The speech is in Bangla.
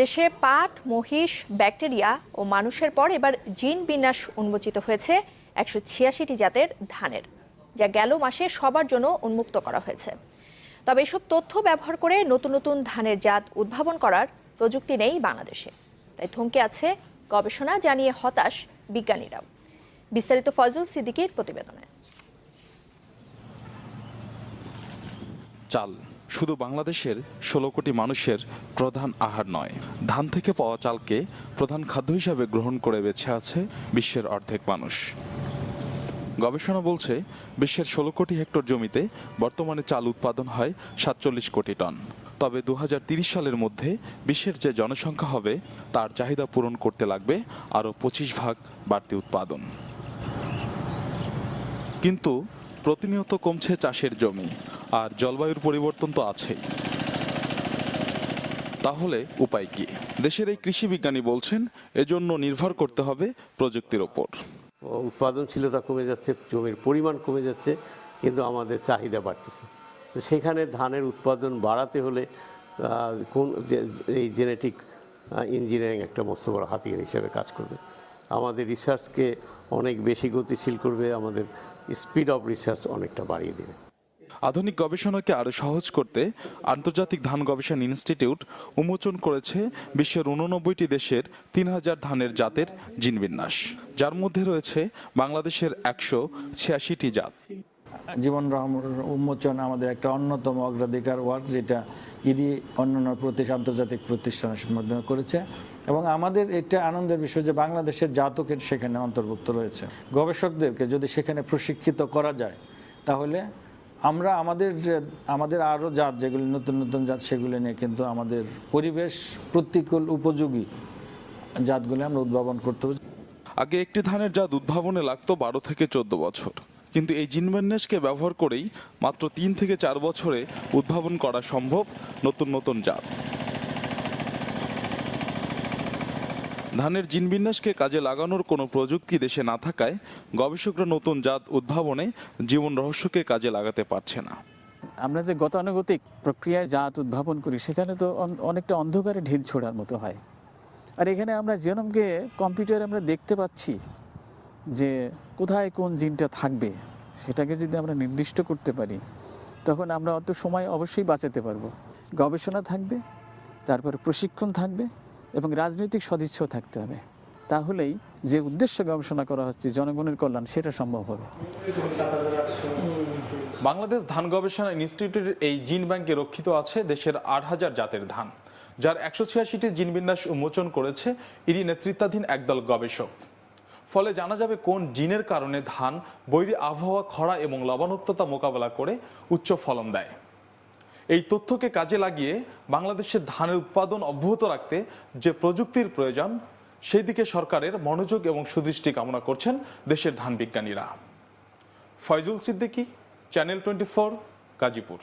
দেশে পাট, মহিষ, ব্যাকটেরিয়া ও মানুষের পর এবার জিন বিন্যাস উন্মোচিত হয়েছে একশো ছিয়াশিটি জাতের ধানের, যা গেল মাসে সবার জন্য উন্মুক্ত করা হয়েছে। তবে এসব তথ্য ব্যবহার করে নতুন নতুন ধানের জাত উদ্ভাবন করার প্রযুক্তি নেই বাংলাদেশে। তাই থমকে আছে গবেষণা জানিয়ে হতাশ বিজ্ঞানীরাও। বিস্তারিত ফজল সিদ্দিকির প্রতিবেদনে। চাল। শুধু বাংলাদেশের ষোলো কোটি মানুষের প্রধান আহার নয়, ধান থেকে পাওয়া চালকে প্রধান খাদ্য হিসাবে গ্রহণ করে বেছে আছে বিশ্বের অর্ধেক মানুষ। গবেষণা বলছে, বিশ্বের ষোলো কোটি হেক্টর জমিতে বর্তমানে চাল উৎপাদন হয় সাতচল্লিশ কোটি টন। তবে দু সালের মধ্যে বিশ্বের যে জনসংখ্যা হবে, তার চাহিদা পূরণ করতে লাগবে আরও পঁচিশ ভাগ বাড়তি উৎপাদন। কিন্তু প্রতিনিয়ত কমছে চাষের জমি। আর জলবায়ুর পরিবর্তন তো আছেই। তাহলে উপায় কি? দেশের এই কৃষি বিজ্ঞানী বলছেন, এজন্য নির্ভর করতে হবে প্রযুক্তির ওপর। উৎপাদনশীলতা কমে যাচ্ছে, জমির পরিমাণ কমে যাচ্ছে, কিন্তু আমাদের চাহিদা বাড়তেছে। তো সেখানে ধানের উৎপাদন বাড়াতে হলে কোন এই জেনেটিক ইঞ্জিনিয়ারিং একটা মস্ত বড় হাতিয়ার হিসেবে কাজ করবে। আমাদের রিসার্চকে অনেক বেশি গতিশীল করবে, আমাদের স্পিড অফ রিসার্চ অনেকটা বাড়িয়ে দেবে। আধুনিক গবেষণাকে আরও সহজ করতে আন্তর্জাতিক ধান গবেষণা ইনস্টিটিউট উন্মোচন করেছে বিশ্বের উননব্বইটি দেশের তিন হাজার ধানের জাতের জিনবিন্যাস যার মধ্যে রয়েছে বাংলাদেশের একশো ছিয়াশিটি জাত। জীবন উন্মোচন আমাদের একটা অন্যতম অগ্রাধিকার ওয়ার্ক যেটা ইডি অন্যান্য প্রতি আন্তর্জাতিক প্রতিষ্ঠানের মাধ্যমে করেছে। এবং আমাদের এটা আনন্দের বিষয় যে বাংলাদেশের জাতকের সেখানে অন্তর্ভুক্ত রয়েছে। গবেষকদেরকে যদি সেখানে প্রশিক্ষিত করা যায়, তাহলে আমরা আমাদের আমাদের আরও জাত যেগুলি, নতুন নতুন জাত, সেগুলি নিয়ে কিন্তু আমাদের পরিবেশ প্রতিকূল উপযোগী জাতগুলি আমরা উদ্ভাবন করতে হবে আগে একটি ধানের জাত উদ্ভাবনে লাগতো বারো থেকে চোদ্দ বছর। কিন্তু এই জিনবিন্যাসকে ব্যবহার করেই মাত্র তিন থেকে চার বছরে উদ্ভাবন করা সম্ভব নতুন নতুন জাত। ধানের জিনবিন্যাসকে কাজে লাগানোর কোনো প্রযুক্তি দেশে না থাকায় গবেষকরা নতুন জাত উদ্ভাবনে জীবন রহস্যকে কাজে লাগাতে পারছে না। আমরা যে গতানুগতিক প্রক্রিয়ায় জাত উদ্ভাবন করি, সেখানে তো অনেকটা অন্ধকারে ঢিল ছোড়ার মতো হয়। আর এখানে আমরা জেনমকে কম্পিউটারে আমরা দেখতে পাচ্ছি যে কোথায় কোন জিনটা থাকবে, সেটাকে যদি আমরা নির্দিষ্ট করতে পারি, তখন আমরা অত সময় অবশ্যই বাঁচাতে পারব। গবেষণা থাকবে, তারপরে প্রশিক্ষণ থাকবে এবং রাজনৈতিক সদিচ্ছাও থাকতে হবে। তাহলেই যে উদ্দেশ্যে গবেষণা করা হচ্ছে জনগণের কল্যাণ, সেটা সম্ভব হবে। বাংলাদেশ ধান গবেষণা ইনস্টিটিউটের এই জিন ব্যাংকে রক্ষিত আছে দেশের আট হাজার জাতের ধান, যার একশো ছিয়াশিটি জিনবিন্যাস উন্মোচন করেছে ইরি নেতৃত্বাধীন একদল গবেষক। ফলে জানা যাবে কোন জিনের কারণে ধান, বৈরী আবহাওয়া, খরা এবং লবণাক্ততা মোকাবেলা করে উচ্চ ফলন দেয়। এই তথ্যকে কাজে লাগিয়ে বাংলাদেশের ধানের উৎপাদন অব্যাহত রাখতে যে প্রযুক্তির প্রয়োজন সেই দিকে সরকারের মনোযোগ এবং সুদৃষ্টি কামনা করছেন দেশের ধান বিজ্ঞানীরা। Faizul Siddiqui channel twenty four Gazipur.